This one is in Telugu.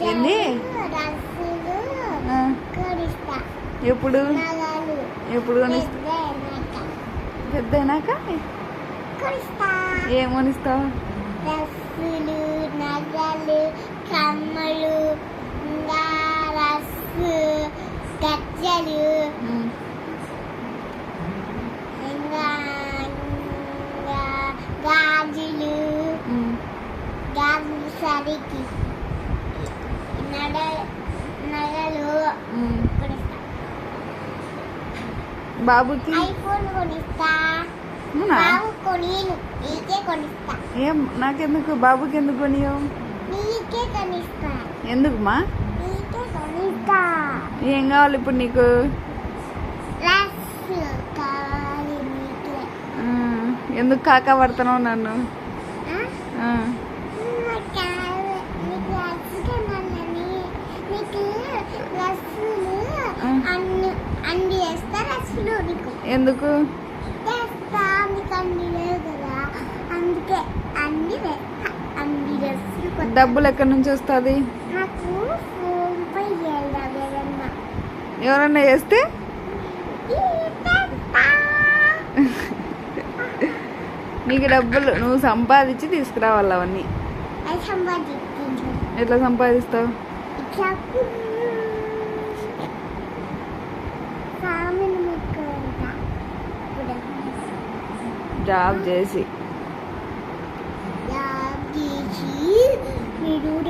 ఏంది ఎప్పుడు? ఎప్పుడు కొనిస్తా? పెద్ద కొనిస్తా ఏం కొనిస్తావు? నగలు కమ్మలు గజ్జలు గాజులు. గాజులు సరికి నడ నగలు ఉమ్. కొనిస్తా బాబుకి? ఐఫోన్ కొనిస్తా. అవునా? బాబు కొనిను నీకే కొనిస్తా. ఏం నాకెందుకు? బాబుకి ఎందుకు కొనియవు? నీకే కొనిస్తా. ఎందుకు మా నీకే కొనిస్తా. ఏం కావాలి ఇప్పుడు నీకు? ఎందుకు కాకా పడుతున్నావు నన్ను? కొత్త. డబ్బులు ఎక్కడి నుంచి వస్తుంది? ఎవరన్నా? చేస్తే? నీకు డబ్బులు నువ్వు సంపాదించి తీసుకురావాలి అవన్నీ. ఎట్లా సంపాదిస్తావు? జాబ్ చేసి.